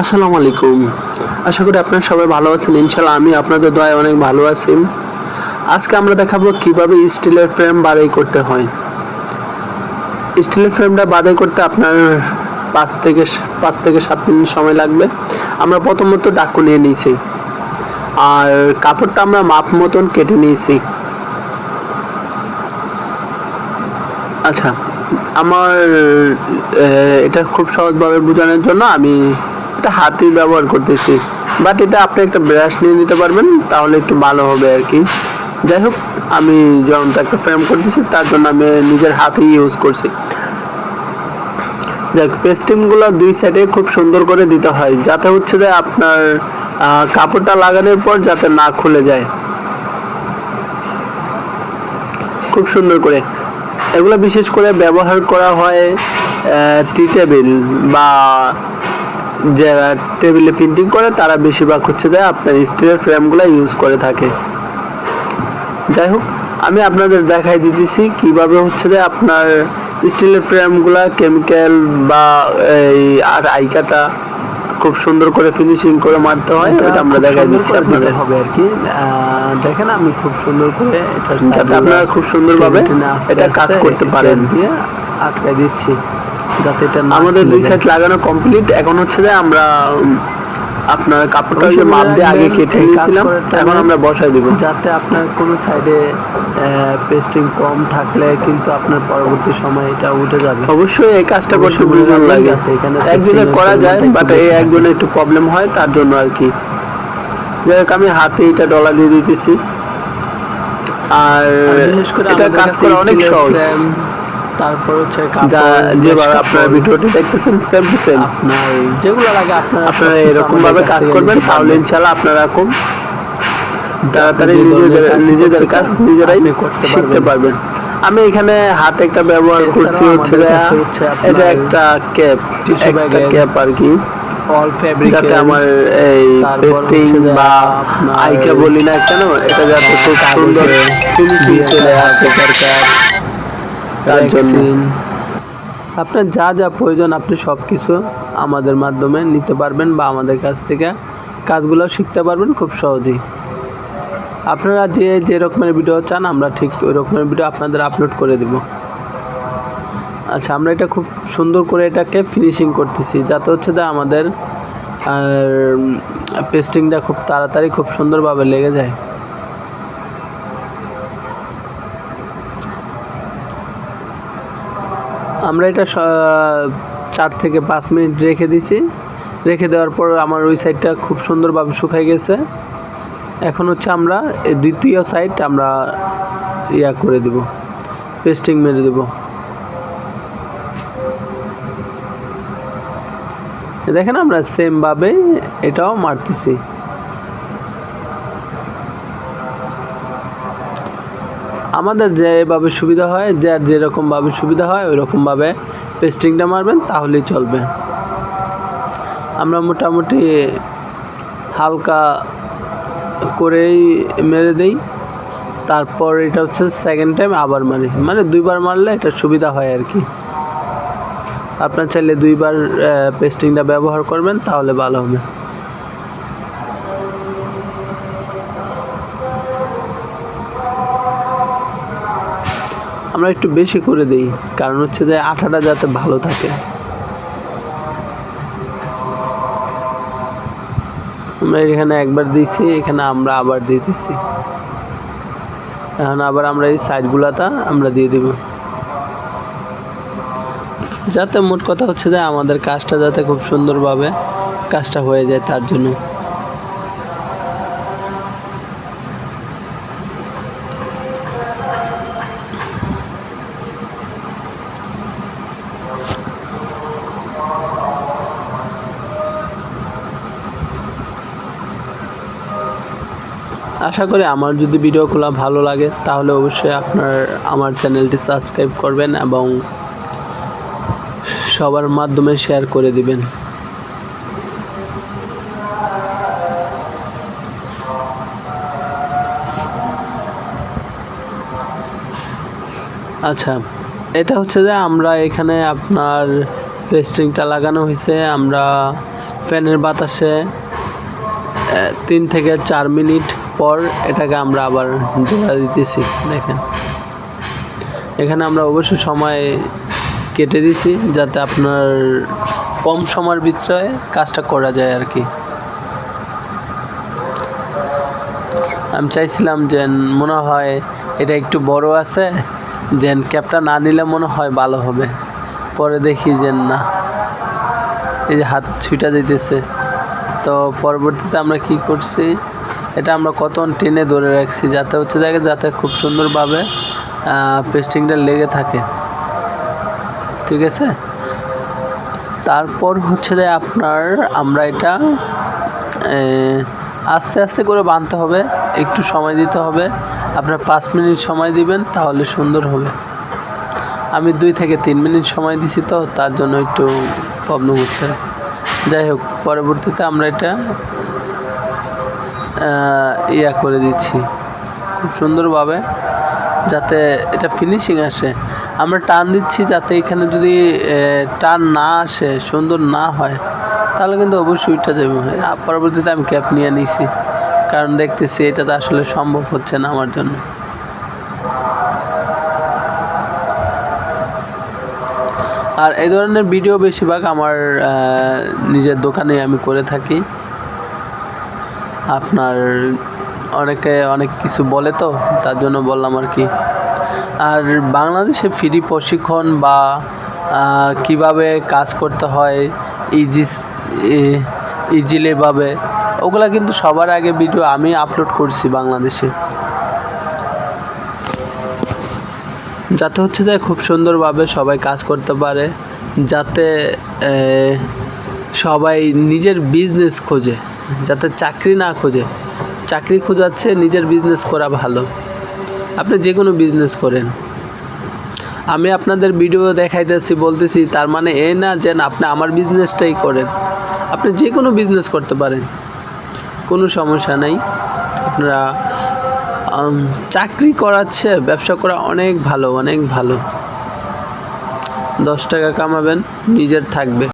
আসসালামু আলাইকুম। আশা করি আপনারা সবাই ভালো আছেন। ইনশাল্লাহ আমি আপনাদের দয়ায় অনেক ভালো আছি। আজকে আমরা দেখাবো কীভাবে স্টিলের ফ্রেম বাড়াই করতে হয়। স্টিলের ফ্রেমটা বাড়াই করতে আপনার পাঁচ থেকে পাঁচ থেকে সাত মিনিট সময় লাগবে। আমরা প্রথমত ডাকু নিয়ে নিয়েছি। আর কাপড়টা আমরা মাপ মতন কেটে নিয়েছি। আচ্ছা আমার এটা খুব সহজভাবে বোঝানোর জন্য আমি এটা হাতি ব্যবহার করতেছি। বাট এটা আপনি একটা ব্রাশ নিয়ে নিতে পারবেন, তাহলে একটু ভালো হবে আর কি। যাই হোক আমি যেমন তো একটা ফ্রেম করতেছি, তার জন্য আমি নিজের হাতেই ইউজ করছি। দেখ পেস্টিংগুলো দুই সাইডে খুব সুন্দর করে দিতে হয়, যাতে হচ্ছে যে আপনার কাপড়টা লাগানোর পর যাতে না খুলে যায়। খুব সুন্দর করে। এগুলো বিশেষ করে ব্যবহার করা হয় টি টেবিল বা যারা টেবিলে প্রিন্টিং করে তারা বেশিরভাগ হচ্ছে যে আপনার স্টিলের ফ্রেমগুলো ইউজ করে থাকে। যাই হোক আমি আপনাদের দেখাই দিতেছি কীভাবে হচ্ছে যে আপনার স্টিলের ফ্রেমগুলা কেমিক্যাল বা এই আর আইকাটা খুব সুন্দর করে ফিনিশিং করে মারতে হয় এটা এটা আমরা দেখাই দিচ্ছি আপনাদের। হবে আর কি দেখেন আমি খুব সুন্দর করে side আপনারা খুব সুন্দরভাবে এটা কাজ করতে পারেন। দিয়ে আটকাই দিচ্ছি যাতে এটা আমাদের দুই সাইড লাগানো কমপ্লিট এখন হচ্ছে যে আমরা আপনার কাপড়টা যে মাপ দিয়ে আগে কেটে নিয়েছিলাম। এখন আমরা বসাই দিব। যাতে আপনার কোনো সাইডে পেস্টিং কম থাকলে কিন্তু আপনার পরবর্তী সময় এটা উঠে যাবে। অবশ্যই এই কাজটা করতে দুজন লাগে। এখানে একজনের করা যায় বাট এই একজনের একটু প্রবলেম হয় তার জন্য আর কি। যাই হোক আমি হাতে এটা ডলা দিয়ে দিতেছি। আর এটা কাজ করা অনেক সহজ। তারপর হচ্ছে যা যেভাবে আপনার ভিডিওটি দেখতেছেন সেম টু সেম আপনার যেগুলো লাগে আপনারা আপনারা এরকম ভাবে কাজ করবেন তাহলে পারবেন। ইনশাল্লাহ আপনারা খুব তাড়াতাড়ি নিজেদের নিজেদের কাজ নিজেরাই করতে শিখতে পারবেন। আমি এখানে হাত একটা ব্যবহার করছি হচ্ছে এটা একটা ক্যাপ এক্সট্রা ক্যাপ আর কি। অল ফেব্রিক যাতে আমার এই পেস্টিং বা আইকা বলি না কেন এটা যাতে খুব সুন্দর ফিনিশিং চলে আসে। তার জন্য আপনার যা যা প্রয়োজন আপনি সব কিছু আমাদের মাধ্যমে নিতে পারবেন বা আমাদের কাছ থেকে কাজগুলো শিখতে পারবেন খুব সহজেই। আপনারা যে যে রকমের ভিডিও চান আমরা ঠিক ওই রকমের ভিডিও আপনাদের আপলোড করে দেব। আচ্ছা আমরা এটা খুব সুন্দর করে এটাকে ফিনিশিং করতেছি যাতে হচ্ছে যে আমাদের পেস্টিংটা খুব তাড়াতাড়ি খুব সুন্দরভাবে লেগে যায়। আমরা এটা চার থেকে পাঁচ মিনিট রেখে দিছি। রেখে দেওয়ার পর আমার ওই সাইডটা খুব সুন্দরভাবে শুকাই গেছে। এখন হচ্ছে আমরা দ্বিতীয় সাইড আমরা ইয়া করে দেব পেস্টিং মেরে দেব। দেখেন আমরা সেমভাবে এটাও মারতেছি। আমাদের যেভাবে সুবিধা হয়, যার যেরকমভাবে সুবিধা হয় ওই রকমভাবে পেস্টিংটা মারবেন, তাহলেই চলবে। আমরা মোটামুটি হালকা করেই মেরে দেই। তারপর এটা হচ্ছে সেকেন্ড টাইম আবার মারি। মানে দুইবার মারলে এটা সুবিধা হয় আর কি। আপনার চাইলে দুইবার পেস্টিংটা ব্যবহার করবেন, তাহলে ভালো হবে। আমরা একটু বেশি করে দিই, কারণ হচ্ছে যে আঠাটা যাতে ভালো থাকে। আমরা এখানে একবার দিয়েছি এখানে আমরা আবার দিতেছি। এখন আবার আমরা এই সাইডগুলাটা আমরা দিয়ে দিব। যাতে মোট কথা হচ্ছে যে আমাদের কাজটা যাতে খুব সুন্দরভাবে কাজটা হয়ে যায় তার জন্য। আশা করি আমার যদি ভিডিওগুলো ভালো লাগে, তাহলে অবশ্যই আপনার আমার চ্যানেলটি সাবস্ক্রাইব করবেন এবং সবার মাধ্যমে শেয়ার করে দিবেন। আচ্ছা এটা হচ্ছে যে আমরা এখানে আপনার পেস্টিংটা লাগানো হয়েছে। আমরা ফ্যানের বাতাসে তিন থেকে চার মিনিট পর এটাকে আমরা আবার জোড়া দিতেছি, দেখেন। এখানে আমরা অবশ্য সময় কেটে দিছি যাতে আপনার কম সময়ের ভিতরে কাজটা করা যায় আর কি। আমি চাইছিলাম যে মনে হয় এটা একটু বড় আছে যে ক্যাপটা না নিলে মনে হয় ভালো হবে। পরে দেখি যে না। এই যে হাত ছুটা দিতেছে। তো পরবর্তীতে আমরা কি করছি? এটা আমরা কত টেনে ধরে রাখছি, যাতে হচ্ছে দেখে যাতে খুব সুন্দরভাবে পেস্টিংটা লেগে থাকে। ঠিক আছে? তারপর হচ্ছে যে আপনার আমরা এটা আস্তে আস্তে করে বাঁধতে হবে, একটু সময় দিতে হবে। আপনার পাঁচ মিনিট সময় দিবেন, তাহলে সুন্দর হবে। আমি দুই থেকে তিন মিনিট সময় দিছি তো, তার জন্য একটু প্রবলেম হচ্ছে। যাই হোক, পরবর্তীতে আমরা এটা ইয়া করে দিচ্ছি। খুব সুন্দরভাবে যাতে এটা ফিনিশিং আসে। আমরা টান দিচ্ছি যাতে এখানে যদি টান না আসে, সুন্দর না হয়, তাহলে কিন্তু অবশ্যই উঠে যাবে পরবর্তীতে আমি ক্যাপ নিয়ে নিছি। কারণ দেখতেছি এটা তো আসলে সম্ভব হচ্ছে না আমার জন্য। আর এই ধরনের ভিডিও বেশিরভাগ আমার নিজের দোকানে আমি করে থাকি। আপনার অনেকে অনেক কিছু বলে তো, তার জন্য বললাম আর কি। আর বাংলাদেশে ফ্রি প্রশিক্ষণ বা কীভাবে কাজ করতে হয় ইজি ইজিলিভাবে ওগুলা কিন্তু সবার আগে ভিডিও আমি আপলোড করছি বাংলাদেশে। যাতে হচ্ছে যে খুব সুন্দরভাবে সবাই কাজ করতে পারে, যাতে সবাই নিজের বিজনেস খোঁজে। যাতে চাকরি না খোঁজে। চাকরি খোঁজাচ্ছে, নিজের বিজনেস করা ভালো। আপনি যে কোনো বিজনেস করেন। আমি আপনাদের ভিডিও দেখাইতেছি, বলতেছি, তার মানে এ না যে আপনি আমার বিজনেসটাই করেন। আপনি যে কোনো বিজনেস করতে পারেন। কোনো সমস্যা নেই। আপনারা চাকরি করাচ্ছে, ব্যবসা করা অনেক ভালো অনেক ভালো। দশ টাকা কামাবেন, নিজের থাকবে।